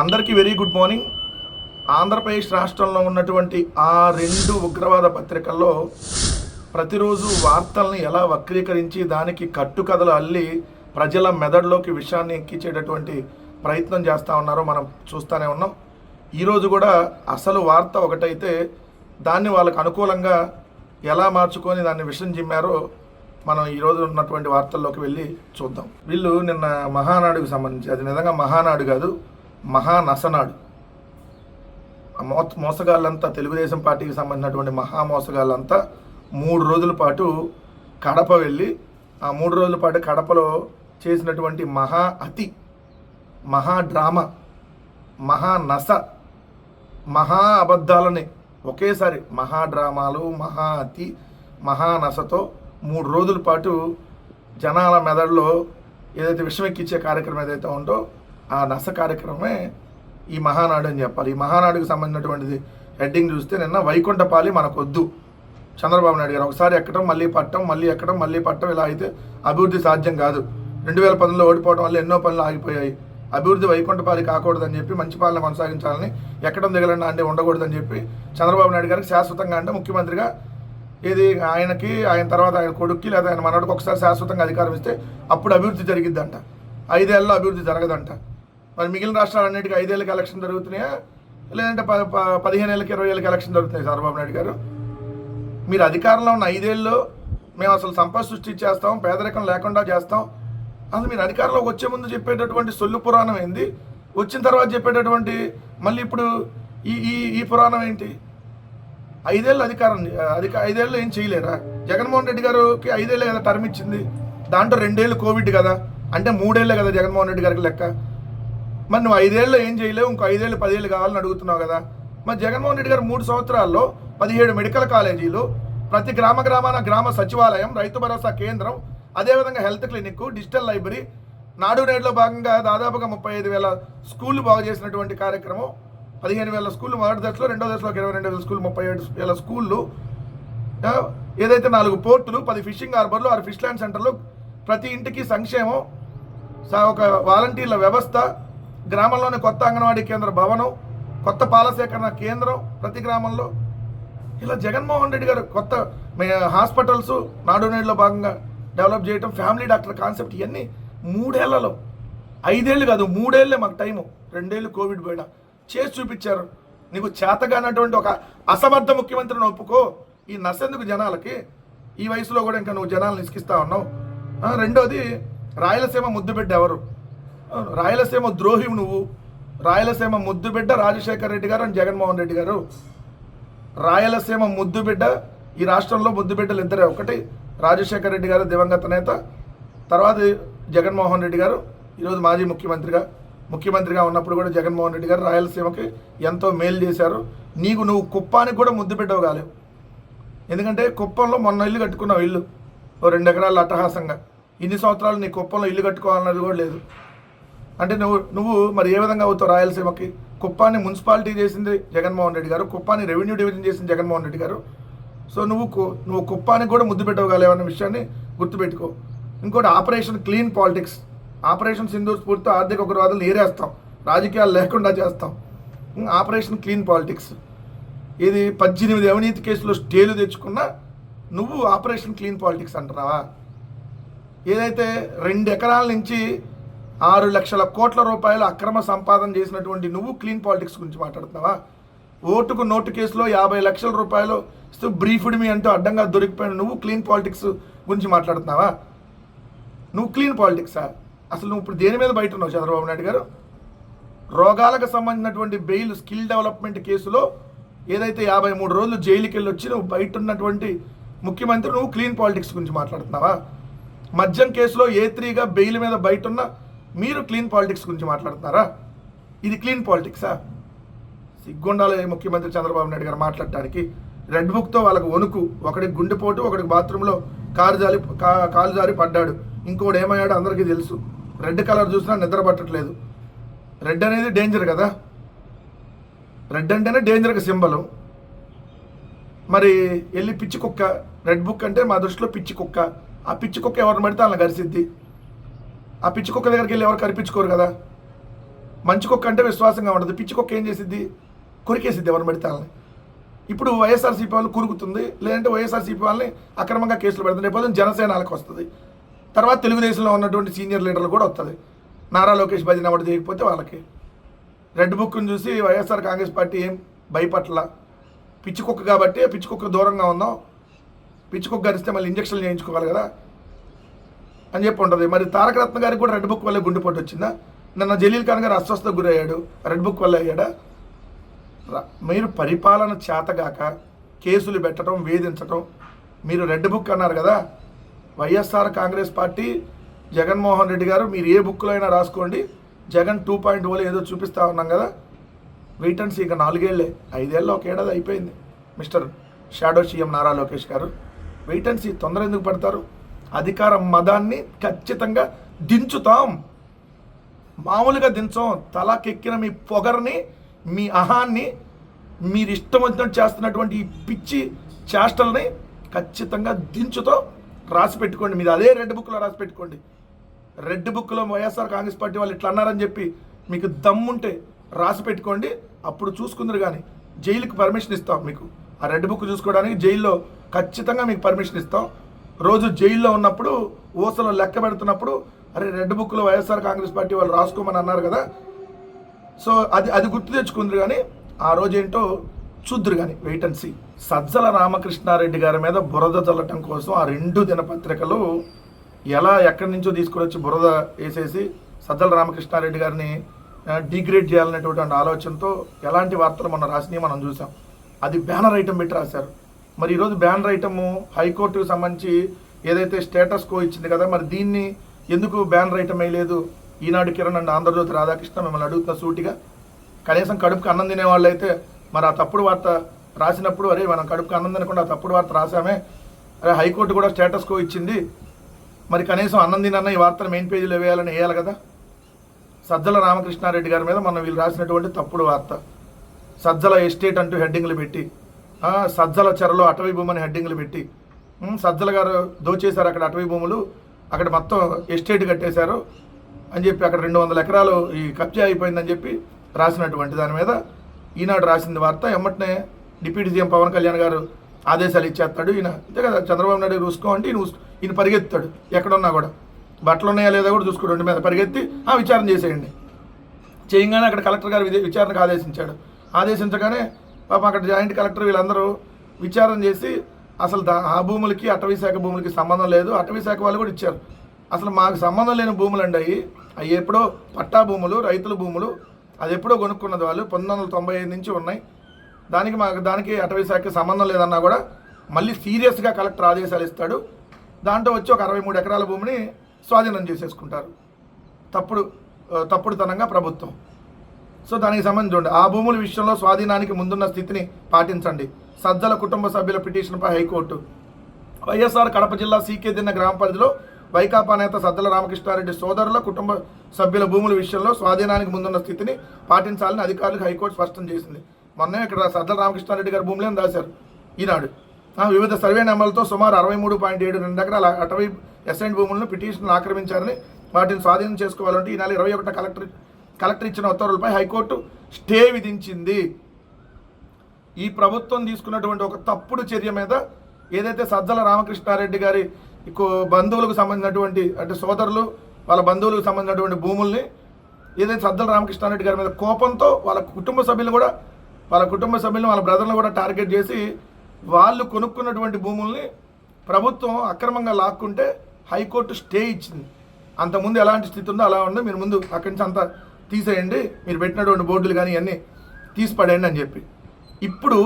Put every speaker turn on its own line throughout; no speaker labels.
అందరికీ very good morning. Andhra Pradesh రాష్ట్రంలో ఉన్నటువంటి ఆ రెండు ఉగ్రవాద పత్రికల్లో ప్రతిరోజు వార్తల్ని ఎలా వక్రీకరించి దానికి కట్టుకథలు అల్లి ప్రజల మెదడులోకి విషయాన్ని ఎక్కించేటటువంటి ప్రయత్నం చేస్తూ ఉన్నారో మనం చూస్తూనే ఉన్నాం. ఈరోజు కూడా అసలు వార్త ఒకటైతే దాన్ని వాళ్ళకు అనుకూలంగా ఎలా మార్చుకొని దాన్ని విషం చిమ్మారో మనం ఈరోజు ఉన్నటువంటి వార్తల్లోకి వెళ్ళి చూద్దాం. వీళ్ళు నిన్న మహానాడుకు సంబంధించి అది నిజంగా మహానాడు కాదు మహానసనాడు. ఆ మో మోసగాళ్ళంతా తెలుగుదేశం పార్టీకి సంబంధించినటువంటి మహా మోసగాళ్ళంతా మూడు రోజుల పాటు కడప వెళ్ళి ఆ మూడు రోజుల పాటు కడపలో చేసినటువంటి మహా అతి మహా డ్రామా మహా నస మహా అబద్ధాలని ఒకేసారి మహా డ్రామాలు మహా అతి మహా నసతో మూడు రోజుల పాటు జనాల మెదడులో ఏదైతే విషం ఎక్కించే కార్యక్రమం ఏదైతే ఉందో ఆ నస కార్యక్రమమే ఈ మహానాడు అని చెప్పాలి. ఈ మహానాడుకు సంబంధించినటువంటిది హెడ్డింగ్ చూస్తే నిన్న వైకుంఠపాలి మనకొద్దు. చంద్రబాబు నాయుడు గారు ఒకసారి ఎక్కడం మళ్ళీ పట్టడం మళ్ళీ ఎక్కడం మళ్ళీ పట్టడం ఇలా అయితే అభివృద్ధి సాధ్యం కాదు. రెండు వేల పంతొమ్మిదిలో ఓడిపోవడం వల్ల ఎన్నో పనులు ఆగిపోయాయి. అభివృద్ధి వైకుంఠపాలి కాకూడదని చెప్పి మంచి పాలన కొనసాగించాలని ఎక్కడం దిగలన్నా అంటే ఉండకూడదని చెప్పి చంద్రబాబు నాయుడు గారికి శాశ్వతంగా అంటే ముఖ్యమంత్రిగా ఇది ఆయనకి ఆయన తర్వాత ఆయన కొడుక్కి లేదా ఆయన మనవాడికి ఒకసారి శాశ్వతంగా అధికారం ఇస్తే అప్పుడు అభివృద్ధి జరిగిద్దంట. ఐదేళ్ళలో అభివృద్ధి జరగదంట. మరి మిగిలిన రాష్ట్రాలన్నిటికీ ఐదేళ్ళకి ఎలక్షన్ జరుగుతున్నాయా? లేదంటే ప ప- పదిహేను ఏళ్ళకి ఇరవై ఏళ్ళకి ఎలక్షన్ జరుగుతున్నాయి చంద్రబాబు నాయుడు గారు? మీరు అధికారంలో ఉన్న ఐదేళ్ళు మేము అసలు సంపద సృష్టి చేస్తాం పేదరికం లేకుండా చేస్తాం. అది మీరు అధికారంలోకి వచ్చే ముందు చెప్పేటటువంటి సొల్లు పురాణం ఏంది? వచ్చిన తర్వాత చెప్పేటటువంటి మళ్ళీ ఇప్పుడు ఈ ఈ ఈ పురాణం ఏంటి? ఐదేళ్ళు అధికారం అధిక ఐదేళ్ళు ఏం చేయలేరా? జగన్మోహన్ రెడ్డి గారికి ఐదేళ్ళే కదా టర్మ్ ఇచ్చింది. దాంట్లో రెండేళ్ళు కోవిడ్ కదా. అంటే మూడేళ్ళే కదా జగన్మోహన్ రెడ్డి గారికి లెక్క. మరి నువ్వు ఐదేళ్ళు ఏం చేయలేవు ఇంకో ఐదేళ్ళు పదేళ్ళు కావాలని అడుగుతున్నావు కదా. మరి జగన్మోహన్ రెడ్డి గారు మూడు సంవత్సరాల్లో పదిహేడు మెడికల్ కాలేజీలు ప్రతి గ్రామ గ్రామాన గ్రామ సచివాలయం రైతు భరోసా కేంద్రం అదేవిధంగా హెల్త్ క్లినిక్ డిజిటల్ లైబ్రరీ నాడు నేడులో భాగంగా దాదాపుగా ముప్పై ఐదు వేల స్కూళ్ళు బాగు చేసినటువంటి కార్యక్రమం. పదిహేను వేల స్కూళ్ళు మొదటి దశలో రెండో దశలో ఇరవై రెండు వేల స్కూళ్ళు ముప్పై ఏడు వేల స్కూళ్ళు. ఏదైతే నాలుగు పోర్టులు పది ఫిషింగ్ హార్బర్లు ఆరు ఫిష్ ల్యాండ్ సెంటర్లు ప్రతి ఇంటికి సంక్షేమం స- ఒక వాలంటీర్ల వ్యవస్థ గ్రామంలోని కొత్త అంగన్వాడీ కేంద్ర భవనం కొత్త పాలసేకరణ కేంద్రం ప్రతి గ్రామంలో. ఇలా జగన్మోహన్ రెడ్డి గారు కొత్త మే- హాస్పిటల్స్ నాడు నేడులో భాగంగా డెవలప్ చేయటం ఫ్యామిలీ డాక్టర్ కాన్సెప్ట్ ఇవన్నీ మూడేళ్ళలో ఐదేళ్ళు కాదు మూడేళ్ళే మాకు టైము. రెండేళ్ళు కోవిడ్ పోయినా. చేసి చూపించారు. నీకు చేతగానటువంటి ఒక అసమర్థ ముఖ్యమంత్రిని ఒప్పుకో. ఈ నసెందుకు జనాలకి ఈ వయసులో కూడా ఇంకా నువ్వు జనాలను ఇసుకిస్తా ఉన్నావు. రెండోది రాయలసీమ ముద్దుబిడ్డ ఎవరు? రాయలసీమ ద్రోహి నువ్వు. రాయలసీమ ముద్దుబిడ్డ రాజశేఖర రెడ్డి గారు అండ్ జగన్మోహన్ రెడ్డి గారు. రాయలసీమ ముద్దుబిడ్డ ఈ రాష్ట్రంలో ముద్దుబిడ్డలు ఇద్దరే. ఒకటి రాజశేఖర రెడ్డి గారు దివంగత నేత. తర్వాత జగన్మోహన్ రెడ్డి గారు. ఈరోజు మాజీ ముఖ్యమంత్రిగా ముఖ్యమంత్రిగా ఉన్నప్పుడు కూడా జగన్మోహన్ రెడ్డి గారు రాయలసీమకి ఎంతో మేలు చేశారు. నీకు నువ్వు కుప్పానికి కూడా ముద్దు పెట్టవు కాలేవు. ఎందుకంటే కుప్పంలో మొన్న ఇల్లు కట్టుకున్నావు ఇల్లు. ఓ రెండు ఎకరాలు అట్టహాసంగా. ఇన్ని సంవత్సరాలు నీ కుప్పంలో ఇల్లు కట్టుకోవాలన్నది కూడా లేదు. అంటే నువ్వు నువ్వు మరి ఏ విధంగా అవుతావు రాయలసీమకి? కుప్పాన్ని మున్సిపాలిటీ చేసింది జగన్మోహన్ రెడ్డి గారు కుప్పాన్ని రెవెన్యూ డివిజన్ చేసింది జగన్మోహన్ రెడ్డి గారు. సో నువ్వు కు- నువ్వు కుప్పానికి కూడా ముద్దు పెట్టగలేవన్న విషయాన్ని గుర్తుపెట్టుకో. ఇంకోటి operation clean politics. Operation Sindoor స్ఫూర్తితో ఆర్థిక ఉగ్రవాదులు ఏరేస్తాం రాజకీయాలు లేకుండా చేస్తాం. Operation clean politics. ఇది పద్దెనిమిది అవినీతి కేసులో స్టేలు తెచ్చుకున్న నువ్వు ఆపరేషన్ క్లీన్ పాలిటిక్స్ అంటున్నావా? ఏదైతే రెండు ఎకరాల నుంచి ఆరు లక్షల కోట్ల రూపాయలు అక్రమ సంపాదన చేసినటువంటి నువ్వు క్లీన్ పాలిటిక్స్ గురించి మాట్లాడుతున్నావా? ఓటుకు నోటు కేసులో యాభై లక్షల రూపాయలు ఇస్తూ బ్రీఫ్డ్ మీ అంటూ అడ్డంగా దొరికిపోయిన నువ్వు క్లీన్ పాలిటిక్స్ గురించి మాట్లాడుతున్నావా? నువ్వు క్లీన్ పాలిటిక్సా అసలు నువ్వు ఇప్పుడు దేని మీద బయట ఉన్నావు చంద్రబాబు నాయుడు గారు? రోగాలకు సంబంధించినటువంటి బెయిల్ స్కిల్ డెవలప్మెంట్ కేసులో ఏదైతే యాభై మూడు రోజులు జైలుకి వెళ్ళి వచ్చి నువ్వు బయట ఉన్నటువంటి ముఖ్యమంత్రి నువ్వు క్లీన్ పాలిటిక్స్ గురించి మాట్లాడుతున్నావా? మద్యం కేసులో ఏ త్రీగా బెయిల్ మీద బయట ఉన్న మీరు క్లీన్ పాలిటిక్స్ గురించి మాట్లాడుతున్నారా? ఇది క్లీన్ పాలిటిక్సా? సిగ్గుండాలి ముఖ్యమంత్రి చంద్రబాబు నాయుడు గారు మాట్లాడటానికి రెడ్ బుక్తో వాళ్ళకు వణుకు. ఒకడికి గుండెపోటు ఒకడికి బాత్రూంలో కారు జారి కా- కాలు జారి పడ్డాడు. ఇంకోటి ఏమయ్యాడో అందరికీ తెలుసు. రెడ్ కలర్ చూసినా నిద్ర పట్టట్లేదు. రెడ్ అనేది డేంజర్ కదా? రెడ్ అంటేనే డేంజర్కి సింబలు. మరి వెళ్ళి పిచ్చి కుక్క రెడ్ బుక్ అంటే మా దృష్టిలో పిచ్చి కుక్క. ఆ పిచ్చి కుక్క ఎవరిని పడితే వాళ్ళని గరిసిద్ది. ఆ పిచ్చి కుక్క దగ్గరికి వెళ్ళి ఎవరు కనిపించుకోరు కదా? మంచి కుక్క అంటే విశ్వాసంగా ఉంటుంది. పిచ్చి కుక్క ఏం చేసిద్ది? కొరికేసిద్ది ఎవరు పెడితే వాళ్ళని ఇప్పుడు వైఎస్ఆర్సీపీ వాళ్ళు కురుకుతుంది లేదంటే వైఎస్ఆర్సీపీ వాళ్ళని అక్రమంగా కేసులు పెడుతుంది. రేపు జనసేనలకు వస్తుంది. తర్వాత తెలుగుదేశంలో ఉన్నటువంటి సీనియర్ లీడర్లు కూడా వస్తుంది. నారా లోకేష్ భజన ఒకటి చేయకపోతే వాళ్ళకి. రెడ్ బుక్ను చూసి వైఎస్ఆర్ కాంగ్రెస్ పార్టీ ఏం భయపట్ల. పిచ్చి కుక్క కాబట్టి పిచ్చి కుక్క దూరంగా ఉందాం పిచ్చి కుక్క గరిస్తే మళ్ళీ ఇంజక్షన్లు చేయించుకోవాలి కదా. అని చెప్పి ఉంటుంది. మరి తారక రత్న గారికి కూడా రెడ్ బుక్ వల్ల గుండెపోటు వచ్చిందా? నిన్న జలీల్ ఖాన్ గారు అస్వస్థ గురయ్యాడు. రెడ్ బుక్ వల్ల అయ్యాడా? మీరు పరిపాలన చేతగాక కేసులు పెట్టడం వేధించటం మీరు రెడ్ బుక్ అన్నారు కదా? Y S R Congress party Jaganmohan Reddy గారు మీరు ఏ బుక్లో అయినా రాసుకోండి. జగన్ టూ పాయింట్ ఓలో ఏదో చూపిస్తా ఉన్నాం కదా? వెయిట్ ఇక ఇంకా నాలుగేళ్ళే. ఐదేళ్ళు ఒక ఏడాది అయిపోయింది. Mister shadow C M Nara Lokesh గారు వెయిటెన్సీ తొందర ఎందుకు పడతారు? అధికార మదాన్ని ఖచ్చితంగా దించుతాం. మామూలుగా దించం. తలకెక్కిన మీ పొగర్ని మీ అహాన్ని మీరు ఇష్టం వచ్చినట్టు చేస్తున్నటువంటి ఈ పిచ్చి చేష్టల్ని ఖచ్చితంగా దించుతో. రాసి పెట్టుకోండి. మీరు అదే రెడ్ బుక్లో రాసి పెట్టుకోండి. రెడ్ బుక్లో వైఎస్ఆర్ కాంగ్రెస్ పార్టీ వాళ్ళు ఇట్లా అన్నారని చెప్పి మీకు దమ్ముంటే రాసి పెట్టుకోండి. అప్పుడు చూసుకుందరు కానీ జైలుకి పర్మిషన్ ఇస్తాం మీకు. ఆ రెడ్ బుక్ చూసుకోవడానికి జైల్లో ఖచ్చితంగా మీకు పర్మిషన్ ఇస్తాం. రోజు జైల్లో ఉన్నప్పుడు ఊసలు లెక్క పెడుతున్నప్పుడు అరే రెడ్ బుక్లో వైఎస్ఆర్ కాంగ్రెస్ పార్టీ వాళ్ళు రాసుకోమని అన్నారు కదా. సో అది అది గుర్తు తెచ్చుకుందరు కానీ ఆ రోజు ఏంటో చూద్దరు కానీ wait and see Sajjala Ramakrishna Reddy గారి మీద బురద చల్లటం కోసం ఆ రెండు దినపత్రికలు ఎలా ఎక్కడి నుంచో తీసుకుని బురద వేసేసి సజ్జల రామకృష్ణారెడ్డి గారిని డిగ్రేడ్ చేయాలనేటువంటి ఆలోచనతో ఎలాంటి వార్తలు మనం రాసినవి మనం చూసాం. అది బ్యానర్ ఐటమ్ పెట్టి రాశారు. మరి ఈరోజు బ్యానర్ ఐటమ్ హైకోర్టుకు సంబంధించి ఏదైతే స్టేటస్ కో ఇచ్చింది కదా మరి దీన్ని ఎందుకు బ్యానర్ ఐటమ్ వేయలేదు ఈనాడు కిరణ్ అండ్ ఆంధ్రజ్యోతి రాధాకృష్ణ మిమ్మల్ని అడుగుతున్న సూటిగా కనీసం కడుపుకి అన్నం తినే వాళ్ళు అయితే మరి ఆ తప్పుడు వార్త రాసినప్పుడు అరే మనం కడుపుకి అన్నం తినకుండా ఆ తప్పుడు వార్త రాసామే అరే హైకోర్టు కూడా స్టేటస్ కో ఇచ్చింది మరి కనీసం అన్నం తినన్న ఈ వార్తను మెయిన్ పేజీలో వేయాలని వేయాలి కదా? సజ్జల రామకృష్ణారెడ్డి గారి మీద మనం వీళ్ళు రాసినటువంటి తప్పుడు వార్త సజ్జల ఎస్టేట్ అంటూ హెడ్డింగ్లు పెట్టి సజ్జల చెరలో అటవీ భూమని హెడ్డింగ్లు పెట్టి సజ్జల గారు దోచేశారు అక్కడ అటవీ భూములు. అక్కడ మొత్తం ఎస్టేట్ కట్టేశారు అని చెప్పి అక్కడ రెండు వందల ఎకరాలు ఈ కబ్జా అయిపోయిందని చెప్పి రాసినటువంటి దాని మీద ఈనాడు రాసింది వార్త. ఎమ్మటనే డిప్యూటీ సీఎం పవన్ కళ్యాణ్ గారు ఆదేశాలు ఇచ్చేస్తాడు. ఈయన అంతే కదా చంద్రబాబు నాయుడు చూసుకో అంటే ఈయన ఈయన పరిగెత్తాడు ఎక్కడున్నా కూడా. బట్టలు ఉన్నాయా లేదా కూడా చూసుకోండి రెండు మీద పరిగెత్తి ఆ విచారణ చేసేయండి. చేయంగానే అక్కడ కలెక్టర్ గారు విచారణకు ఆదేశించాడు. ఆదేశించగానే పాపం అక్కడ జాయింట్ కలెక్టర్ వీళ్ళందరూ విచారం చేసి అసలు దా- ఆ భూములకి అటవీ శాఖ భూములకి సంబంధం లేదు. అటవీ శాఖ వాళ్ళు కూడా ఇచ్చారు. అసలు మాకు సంబంధం లేని భూములు అండి అవి. అవి ఎప్పుడో పట్టా భూములు రైతుల భూములు అది ఎప్పుడో కొనుక్కున్నది వాళ్ళు. పంతొమ్మిది వందల తొంభై ఐదు నుంచి ఉన్నాయి. దానికి మాకు దానికి అటవీ శాఖకి సంబంధం లేదన్నా కూడా మళ్ళీ సీరియస్గా కలెక్టర్ ఆదేశాలు ఇస్తాడు. దాంట్లో వచ్చి ఒక అరవై మూడు ఎకరాల భూమిని స్వాధీనం చేసేసుకుంటారు. తప్పుడు తప్పుడుతనంగా ప్రభుత్వం. సో దానికి సంబంధించి ఆ భూముల విషయంలో స్వాధీనానికి ముందున్న స్థితిని పాటించండి. సజ్జల కుటుంబ సభ్యుల పిటిషన్పై హైకోర్టు. వైఎస్ఆర్ కడప జిల్లా సీకే దిన్న గ్రామ పరిధిలో వైకాపా నేత సద్దల రామకృష్ణారెడ్డి సోదరుల కుటుంబ సభ్యుల భూముల విషయంలో స్వాధీనానికి ముందున్న స్థితిని పాటించాలని అధికారులకు హైకోర్టు స్పష్టం చేసింది. మొన్నే ఇక్కడ సద్దల రామకృష్ణారెడ్డి గారి భూములను రాశారు? ఈనాడు. ఆ, వివిధ సర్వే నెంబర్లతో సుమారు అరవై మూడు పాయింట్ ఏడు రెండు ఎకరాల అటవీ ఎస్ఎండ్ భూములను పిటిషన్ ఆక్రమించారని వాటిని స్వాధీనం చేసుకోవాలంటే ఈ నెల ఇరవై ఒకటి కలెక్టర్ కలెక్టర్ ఇచ్చిన ఉత్తర్వులపై హైకోర్టు స్టే విధించింది. ఈ ప్రభుత్వం తీసుకున్నటువంటి ఒక తప్పుడు చర్య మీద ఏదైతే సజ్జల రామకృష్ణారెడ్డి గారి బంధువులకు సంబంధించినటువంటి అంటే సోదరులు వాళ్ళ బంధువులకు సంబంధించినటువంటి భూముల్ని ఏదైతే సజ్జల రామకృష్ణారెడ్డి గారి మీద కోపంతో వాళ్ళ కుటుంబ సభ్యులు కూడా వాళ్ళ కుటుంబ సభ్యులను వాళ్ళ బ్రదర్లను కూడా టార్గెట్ చేసి వాళ్ళు కొనుక్కున్నటువంటి భూముల్ని ప్రభుత్వం అక్రమంగా లాక్కుంటే హైకోర్టు స్టే ఇచ్చింది. అంతకుముందు ఎలాంటి స్థితి ఉందో అలా ఉందో. మీరు ముందు అక్కడి నుంచి అంతా తీసేయండి మీరు పెట్టినటువంటి బోర్డులు కానీ అన్నీ తీసి పడేయండి అని చెప్పి. ఇప్పుడు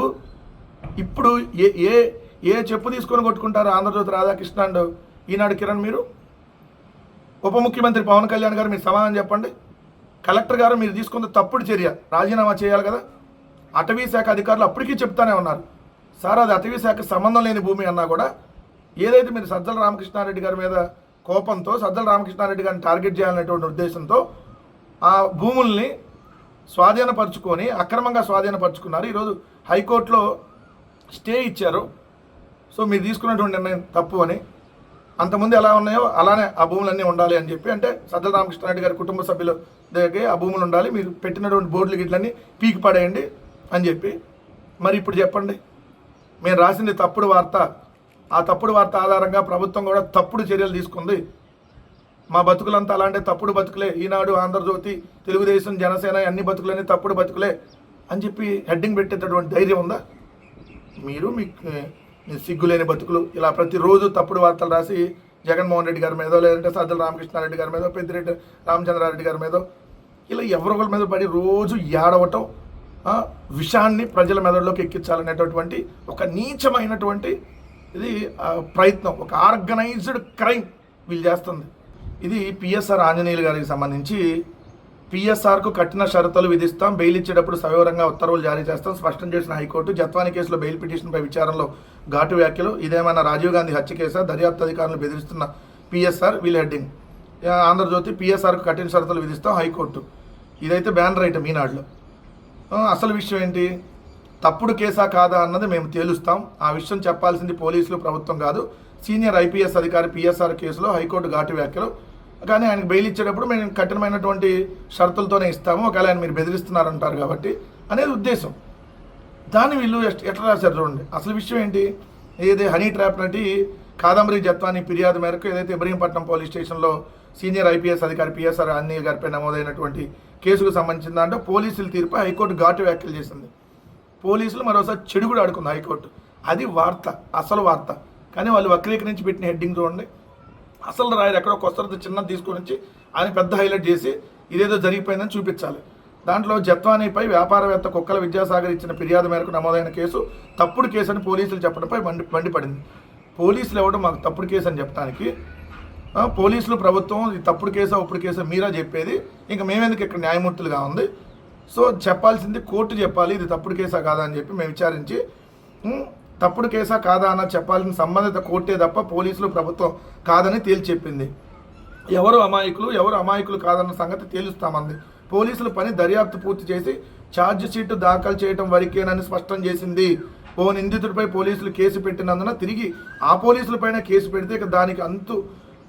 ఇప్పుడు ఏ ఏ ఏ చెప్పు తీసుకొని కొట్టుకుంటారు ఆంధ్రజ్యోతి రాధాకృష్ణ అండ్ ఈనాడు కిరణ్ మీరు? ఉప ముఖ్యమంత్రి పవన్ కళ్యాణ్ గారు మీరు సమాధానం చెప్పండి. కలెక్టర్ గారు మీరు తీసుకున్న తప్పుడు చర్య రాజీనామా చేయాలి కదా. అటవీ శాఖ అధికారులు అప్పటికీ చెప్తానే ఉన్నారు. సార్ అది అటవీ శాఖ సంబంధం లేని భూమి అన్నా కూడా ఏదైతే మీరు సజ్జల రామకృష్ణారెడ్డి గారి మీద కోపంతో సజ్జల రామకృష్ణారెడ్డి గారిని టార్గెట్ చేయాలనేటువంటి ఉద్దేశంతో ఆ భూముల్ని స్వాధీనపరుచుకొని అక్రమంగా స్వాధీనపరుచుకున్నారు. ఈరోజు హైకోర్టులో స్టే ఇచ్చారు. సో మీరు తీసుకున్నటువంటి నిర్ణయం తప్పు అని. అంతకుముందు ఎలా ఉన్నాయో అలానే ఆ భూములన్నీ ఉండాలి అని చెప్పి అంటే సజ్జల రామకృష్ణారెడ్డి గారి కుటుంబ సభ్యుల దగ్గర ఆ భూములు ఉండాలి మీరు పెట్టినటువంటి బోర్డులు గిట్లన్నీ పీకి పడేయండి అని చెప్పి. మరి ఇప్పుడు చెప్పండి. మేము రాసింది తప్పుడు వార్త. ఆ తప్పుడు వార్త ఆధారంగా ప్రభుత్వం కూడా తప్పుడు చర్యలు తీసుకుంది. మా బతుకులంతా అలాంటి తప్పుడు బతుకులే. ఈనాడు ఆంధ్రజ్యోతి తెలుగుదేశం జనసేన అన్ని బతుకులన్నీ తప్పుడు బతుకులే అని చెప్పి హెడ్డింగ్ పెట్టేటటువంటి ధైర్యం ఉందా? మీరు మీ సిగ్గులేని బతుకులు ఇలా ప్రతిరోజు తప్పుడు వార్తలు రాసి జగన్మోహన్ రెడ్డి గారి మీదో లేదంటే సజ్జల రామకృష్ణారెడ్డి గారి మీదో పెద్దిరెడ్డి రామచంద్రారెడ్డి గారి మీదో ఇలా ఎవరొకరి మీద పడి రోజు ఏడవటం విషాన్ని ప్రజల మెదడులోకి ఎక్కించాలనేటటువంటి ఒక నీచమైనటువంటి ఇది ప్రయత్నం ఒక ఆర్గనైజ్డ్ క్రైమ్ వీళ్ళు చేస్తుంది. ఇది పిఎస్ఆర్ ఆంజనేయులు గారికి సంబంధించి పిఎస్ఆర్కు కఠిన షరతులు విధిస్తాం బెయిల్ ఇచ్చేటప్పుడు సవివరంగా ఉత్తర్వులు జారీ చేస్తాం స్పష్టం చేసిన హైకోర్టు జత్వాని కేసులో బెయిల్ పిటిషన్పై విచారణలో ఘాటు వ్యాఖ్యలు ఇదేమైనా రాజీవ్ గాంధీ హత్య కేసా? దర్యాప్తు అధికారులు బెదిరిస్తున్న పిఎస్ఆర్ వీల్ హెడ్డింగ్. ఆంధ్రజ్యోతి పిఎస్ఆర్కు కఠిన షరతులు విధిస్తాం హైకోర్టు. ఇదైతే బ్యానర్ ఐటమ్ ఈనాడులో. అసలు విషయం ఏంటి? తప్పుడు కేసా కాదా అన్నది మేము తేలుస్తాం. ఆ విషయం చెప్పాల్సింది పోలీసులు ప్రభుత్వం కాదు. సీనియర్ ఐపీఎస్ అధికారి పిఎస్ఆర్ కేసులో హైకోర్టు ఘాటు వ్యాఖ్యలు. కానీ ఆయనకు బెయిల్ ఇచ్చేటప్పుడు మేము కఠినమైనటువంటి షరతులతోనే ఇస్తాము. ఒకవేళ ఆయన మీరు బెదిరిస్తున్నారంటారు కాబట్టి అనేది ఉద్దేశం. దాన్ని వీళ్ళు ఎట్లా రాశారు చూడండి. అసలు విషయం ఏంటి? ఏది హనీ ట్రాప్ నటి కాదంబరి జత్వాని ఫిర్యాదు మేరకు ఏదైతే ఇబ్రహీంపట్నం పోలీస్ స్టేషన్లో సీనియర్ ఐపీఎస్ అధికారి పిఎస్ఆర్ అన్నయ్య గారిపై నమోదైనటువంటి కేసుకు సంబంధించిన దాంట్లో పోలీసుల తీర్పు హైకోర్టు ఘాటు వ్యాఖ్యలు చేసింది. పోలీసులు మరోసారి చెడు కూడా ఆడుకుంది హైకోర్టు. అది వార్త అసలు వార్త. కానీ వాళ్ళు వక్రీకరించి పెట్టిన హెడ్డింగ్ చూడండి. అసలు రాయరు ఎక్కడో కొస్తరతో చిన్నది తీసుకొని వచ్చి ఆయన పెద్ద హైలైట్ చేసి ఇదేదో జరిగిపోయిందని చూపించాలి. దాంట్లో జత్వానీపై వ్యాపారవేత్త కుక్కల విద్యాసాగర్ ఇచ్చిన ఫిర్యాదు మేరకు నమోదైన కేసు తప్పుడు కేసు అని పోలీసులు చెప్పడంపై మండి మండిపడింది. పోలీసులు ఎవడం మాకు తప్పుడు కేసు అని చెప్పడానికి పోలీసులు ప్రభుత్వం ఇది తప్పుడు కేసా ఇప్పుడు కేసా మీరా చెప్పేది ఇంకా మేమెందుకు ఇక్కడ న్యాయమూర్తులుగా ఉంది? సో చెప్పాల్సింది కోర్టు చెప్పాలి ఇది తప్పుడు కేసా కాదా అని చెప్పి మేము విచారించి తప్పుడు కేసా కాదా అన్న చెప్పాల్సిన సంబంధిత కోర్టే తప్ప పోలీసులు ప్రభుత్వం కాదని తేల్చి చెప్పింది ఎవరు అమాయకులు ఎవరు అమాయకులు కాదన్న సంగతి తేలుస్తామంది. పోలీసుల పని దర్యాప్తు పూర్తి చేసి ఛార్జ్ షీట్ దాఖలు చేయడం వరకేనని స్పష్టం చేసింది. ఓ నిందితుడిపై పోలీసులు కేసు పెట్టినందున తిరిగి ఆ పోలీసులపైన కేసు పెడితే ఇక దానికి అంతు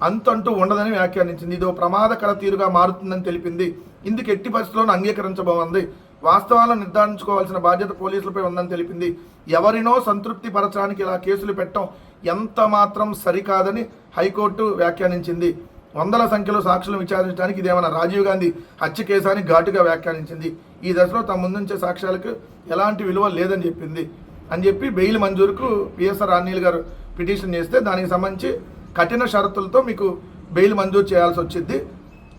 అంతంటూ ఉండదని వ్యాఖ్యానించింది. ఇదో ప్రమాదకర తీరుగా మారుతుందని తెలిపింది. ఇందుకు ఎట్టి పరిస్థితుల్లోనూ అంగీకరించబోమంది. వాస్తవాలను నిర్ధారించుకోవాల్సిన బాధ్యత పోలీసులపై ఉందని తెలిపింది. ఎవరినో సంతృప్తి పరచడానికి ఇలా కేసులు పెట్టడం ఎంత మాత్రం సరికాదని హైకోర్టు వ్యాఖ్యానించింది. వందల సంఖ్యలో సాక్షులను విచారించడానికి ఇదేమైనా రాజీవ్ గాంధీ హత్య కేసాన్ని ఘాటుగా వ్యాఖ్యానించింది. ఈ దశలో తమ ముందుంచే సాక్ష్యాలకు ఎలాంటి విలువ లేదని చెప్పింది. అని చెప్పి బెయిల్ మంజూరుకు పిఎస్ఆర్ అనిల్ గారు పిటిషన్ చేస్తే దానికి సంబంధించి కఠిన షరతులతో మీకు బెయిల్ మంజూరు చేయాల్సి వచ్చింది.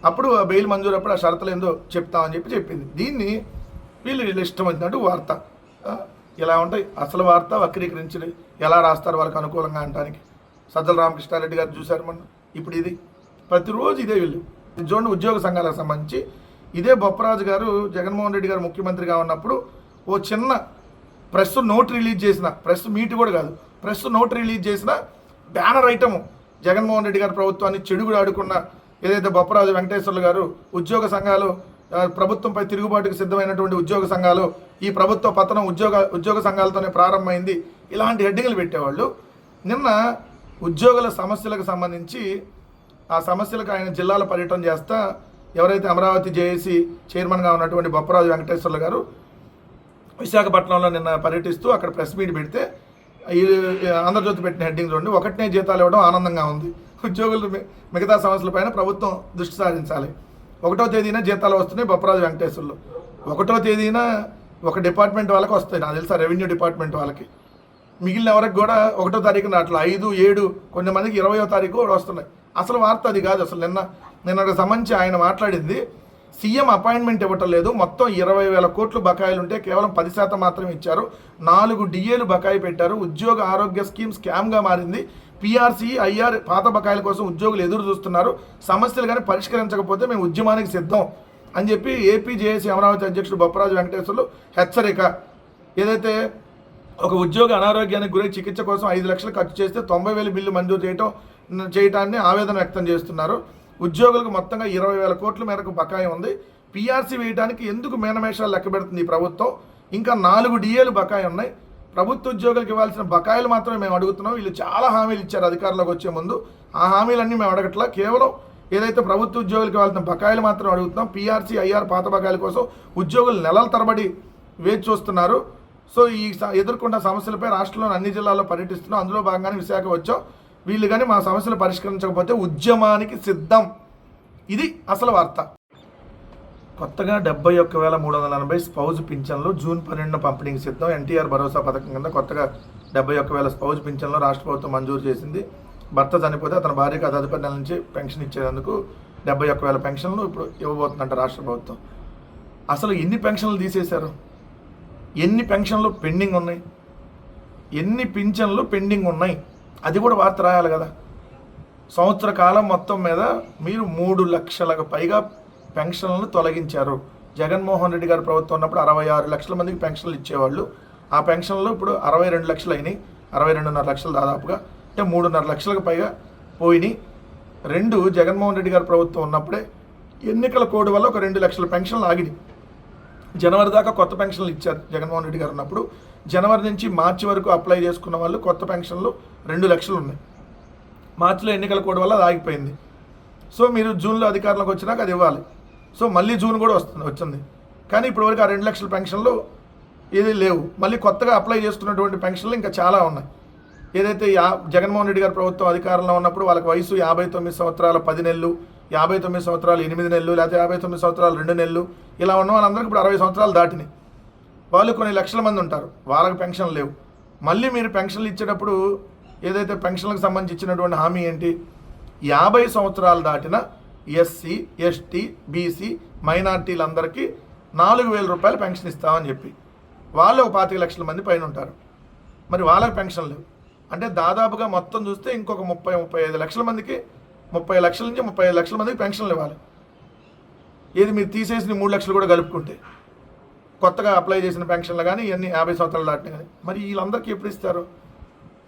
అప్పుడు ఆ బెయిల్ మంజూరు అప్పుడు ఆ షరతులు ఏందో చెప్తామని చెప్పి చెప్పింది. దీన్ని వీళ్ళు వీళ్ళు ఇష్టం వచ్చినట్టు వార్త. ఎలా ఇలా ఉంటాయి. అసలు వార్త వక్రీకరించిన ఎలా రాస్తారు వాళ్ళకి అనుకూలంగా అంటానికి సజ్జల రామకృష్ణారెడ్డి గారు చూశారు మొన్న. ఇప్పుడు ఇది. ప్రతిరోజు ఇదే వీళ్ళు. చూడండి ఉద్యోగ సంఘాలకు సంబంధించి ఇదే బొప్పరాజు గారు జగన్మోహన్ రెడ్డి గారు ముఖ్యమంత్రిగా ఉన్నప్పుడు ఓ చిన్న ప్రెస్ నోట్ రిలీజ్ చేసిన ప్రెస్ మీట్ కూడా కాదు ప్రెస్ నోట్ రిలీజ్ చేసిన బ్యానర్ ఐటము జగన్మోహన్ రెడ్డి గారి ప్రభుత్వాన్ని చెడుగుడు ఆడుకున్న ఏదైతే బొప్పరాజు వెంకటేశ్వర్లు గారు ఉద్యోగ సంఘాలు ప్రభుత్వంపై తిరుగుబాటుకు సిద్ధమైనటువంటి ఉద్యోగ సంఘాలు ఈ ప్రభుత్వ పతనం ఉద్యోగ ఉద్యోగ సంఘాలతోనే ప్రారంభమైంది. ఇలాంటి హెడ్డింగ్లు పెట్టేవాళ్ళు. నిన్న ఉద్యోగుల సమస్యలకు సంబంధించి ఆ సమస్యలకు ఆయన జిల్లాల పర్యటన చేస్తా ఎవరైతే అమరావతి జేఏసీ చైర్మన్గా ఉన్నటువంటి బొప్పరాజు వెంకటేశ్వర్లు గారు విశాఖపట్నంలో నిన్న పర్యటిస్తూ అక్కడ ప్రెస్ మీట్ పెడితే ఈ ఆంధ్రజ్యోతి పెట్టిన హెడ్డింగ్ చూడండి. ఒకటినే జీతాలు ఇవ్వడం ఆనందంగా ఉంది. ఉద్యోగులు మిగతా సమస్యలపైన ప్రభుత్వం దృష్టి సారించాలి. ఒకటో తేదీన జీతాలు వస్తున్నాయి బొప్పరాజు వెంకటేశ్వర్లు. ఒకటో తేదీన ఒక డిపార్ట్మెంట్ వాళ్ళకి వస్తాయి. నాకు తెలుసా రెవెన్యూ డిపార్ట్మెంట్ వాళ్ళకి. మిగిలిన ఎవరికి కూడా ఒకటో తారీఖున అట్లా ఐదు ఏడు కొన్ని మందికి ఇరవయో తారీఖు కూడా వస్తున్నాయి. అసలు వార్త అది కాదు. అసలు నిన్న నిన్న సంబంధించి ఆయన మాట్లాడింది సీఎం అపాయింట్మెంట్ ఇవ్వటం లేదు. మొత్తం ఇరవై వేల కోట్లు బకాయిలు ఉంటే కేవలం పది శాతం మాత్రమే ఇచ్చారు. నాలుగు డిఏలు బకాయి పెట్టారు. ఉద్యోగ ఆరోగ్య స్కీమ్ స్కామ్గా మారింది. పీఆర్సీ ఐఆర్ పాత బకాయిల కోసం ఉద్యోగులు ఎదురు చూస్తున్నారు. సమస్యలు కానీ పరిష్కరించకపోతే మేము ఉద్యమానికి సిద్ధం అని చెప్పి ఏపీజేఏసీ అమరావతి అధ్యక్షుడు బొప్పరాజు వెంకటేశ్వర్లు హెచ్చరిక. ఏదైతే ఒక ఉద్యోగ అనారోగ్యానికి గురై చికిత్స కోసం ఐదు లక్షలు ఖర్చు చేస్తే తొంభై వేలు బిల్లు మంజూరు చేయటం చేయటాన్ని ఆవేదన వ్యక్తం చేస్తున్నారు. ఉద్యోగులకు మొత్తంగా ఇరవై వేల కోట్ల మేరకు బకాయి ఉంది. పీఆర్సీ వేయడానికి ఎందుకు మేనమేషాలు లెక్క పెడుతుంది ఈ ప్రభుత్వం? ఇంకా నాలుగు డిఏలు బకాయి ఉన్నాయి. ప్రభుత్వ ఉద్యోగులకు ఇవ్వాల్సిన బకాయిలు మాత్రమే మేము అడుగుతున్నాం. వీళ్ళు చాలా హామీలు ఇచ్చారు అధికారంలోకి వచ్చే ముందు. ఆ హామీలన్నీ మేము అడగట్లా. కేవలం ఏదైతే ప్రభుత్వ ఉద్యోగులకు ఇవ్వాల్సిన బకాయిలు మాత్రం అడుగుతున్నాం పీఆర్సీ ఐఆర్ పాత బకాయిల కోసం ఉద్యోగులు నెలల తరబడి వేచి చూస్తున్నారు. సో ఈ స- ఎదుర్కొన్న సమస్యలపై రాష్ట్రంలోని అన్ని జిల్లాల్లో పర్యటిస్తున్నాం. అందులో భాగంగానే విశాఖ వచ్చాం. వీళ్ళు కానీ మా సమస్యలు పరిష్కరించకపోతే ఉద్యమానికి సిద్ధం. ఇది అసలు వార్త. కొత్తగా డెబ్బై ఒక్క వేల మూడు వందల ఎనభై స్పౌజ్ పింఛన్లు జూన్ పన్నెండున పంపిణీకి సిద్ధం. ఎన్టీఆర్ భరోసా పథకం కింద కొత్తగా డెబ్బై ఒక్క వేల స్పౌజ్ పింఛన్లు రాష్ట్ర ప్రభుత్వం మంజూరు చేసింది. భర్త చనిపోతే అతని భార్యకు తదుపరి నెల నుంచి పెన్షన్ ఇచ్చేందుకు డెబ్బై ఒక్క వేల పెన్షన్లు ఇప్పుడు ఇవ్వబోతుందంట రాష్ట్ర ప్రభుత్వం. అసలు ఎన్ని పెన్షన్లు తీసేశారు? ఎన్ని పెన్షన్లు పెండింగ్ ఉన్నాయి? ఎన్ని పింఛన్లు పెండింగ్ ఉన్నాయి? అది కూడా వార్త రాయాలి కదా. సంవత్సర కాలం మొత్తం మీద మీరు మూడు లక్షలకు పైగా పెన్షన్లను తొలగించారు. జగన్మోహన్ రెడ్డి గారి ప్రభుత్వం ఉన్నప్పుడు అరవై ఆరు లక్షల మందికి పెన్షన్లు ఇచ్చేవాళ్ళు. ఆ పెన్షన్లు ఇప్పుడు అరవై రెండు లక్షలు అయినాయి. అరవై రెండున్నర లక్షలు దాదాపుగా. అంటే మూడున్నర లక్షలకు పైగా పోయినాయి. రెండు జగన్మోహన్ రెడ్డి గారి ప్రభుత్వం ఉన్నప్పుడే ఎన్నికల కోడ్ వల్ల ఒక రెండు లక్షల పెన్షన్లు ఆగినాయి. జనవరి దాకా కొత్త పెన్షన్లు ఇచ్చారు జగన్మోహన్ రెడ్డి గారు ఉన్నప్పుడు. జనవరి నుంచి మార్చి వరకు అప్లై చేసుకున్న వాళ్ళు కొత్త పెన్షన్లు రెండు లక్షలు ఉన్నాయి. మార్చిలో ఎన్నికల కోడ్ వల్ల అది ఆగిపోయింది. సో మీరు జూన్లో అధికారంలోకి వచ్చినాక అది ఇవ్వాలి. సో మళ్ళీ జూన్ కూడా వస్తుంది వచ్చింది. కానీ ఇప్పటివరకు ఆ రెండు లక్షల పెన్షన్లు ఏది లేవు. మళ్ళీ కొత్తగా అప్లై చేసుకున్నటువంటి పెన్షన్లు ఇంకా చాలా ఉన్నాయి. ఏదైతే యా జగన్మోహన్ రెడ్డి గారి ప్రభుత్వం అధికారంలో ఉన్నప్పుడు వాళ్ళకి వయసు యాభై తొమ్మిది సంవత్సరాలు పది నెలలు యాభై తొమ్మిది సంవత్సరాలు ఎనిమిది నెలలు లేకపోతే యాభై తొమ్మిది సంవత్సరాలు రెండు నెలలు ఇలా ఉన్న వాళ్ళందరికీ ఇప్పుడు అరవై సంవత్సరాలు దాటినాయి. వాళ్ళు కొన్ని లక్షల మంది ఉంటారు. వాళ్ళకి పెన్షన్ లేవు. మళ్ళీ మీరు పెన్షన్లు ఇచ్చేటప్పుడు ఏదైతే పెన్షన్లకు సంబంధించి ఇచ్చినటువంటి హామీ ఏంటి? యాభై సంవత్సరాలు దాటిన ఎస్సీ ఎస్టీ బీసీ మైనార్టీలందరికీ నాలుగు వేల రూపాయలు పెన్షన్ ఇస్తామని చెప్పి. వాళ్ళు ఒక పాతిక లక్షల మంది పైన ఉంటారు. మరి వాళ్ళకి పెన్షన్ లేవు అంటే దాదాపుగా మొత్తం చూస్తే ఇంకొక ముప్పై ముప్పై ఐదు లక్షల మందికి ముప్పై లక్షల నుంచి ముప్పై ఐదు లక్షల మందికి పెన్షన్లు ఇవ్వాలి ఏది మీరు తీసేసిన మూడు లక్షలు కూడా కలుపుకుంటే. కొత్తగా అప్లై చేసిన పెన్షన్లు కానీ ఇవన్నీ యాభై సంవత్సరాలు దాటిన కానీ. మరి వీళ్ళందరికీ ఎప్పుడు ఇస్తారు?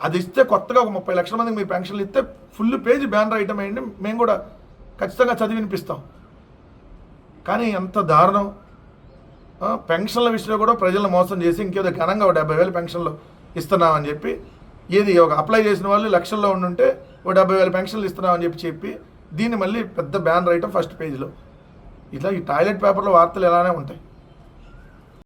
అది ఇస్తే కొత్తగా ఒక ముప్పై లక్షల మందికి మీరు పెన్షన్లు ఇస్తే ఫుల్ పేజ్ బ్యానర్ ఐటమ్ అయ్యండి. మేము కూడా ఖచ్చితంగా చదివి వినిపిస్తాం. కానీ ఎంత దారుణం. పెన్షన్ల విషయంలో కూడా ప్రజలను మోసం చేసి ఇంకేదో ఘనంగా ఒక డెబ్బై వేల పెన్షన్లు ఇస్తున్నామని చెప్పి ఏది ఒక అప్లై చేసిన వాళ్ళు లక్షల్లో ఉండుంటే ఒక డెబ్బై వేల పెన్షన్లు ఇస్తున్నామని చెప్పి చెప్పి దీన్ని మళ్ళీ పెద్ద బ్యాన్ రైటం ఫస్ట్ పేజ్లో. ఇట్లా ఈ టాయిలెట్ పేపర్లో వార్తలు ఎలానే ఉంటాయి.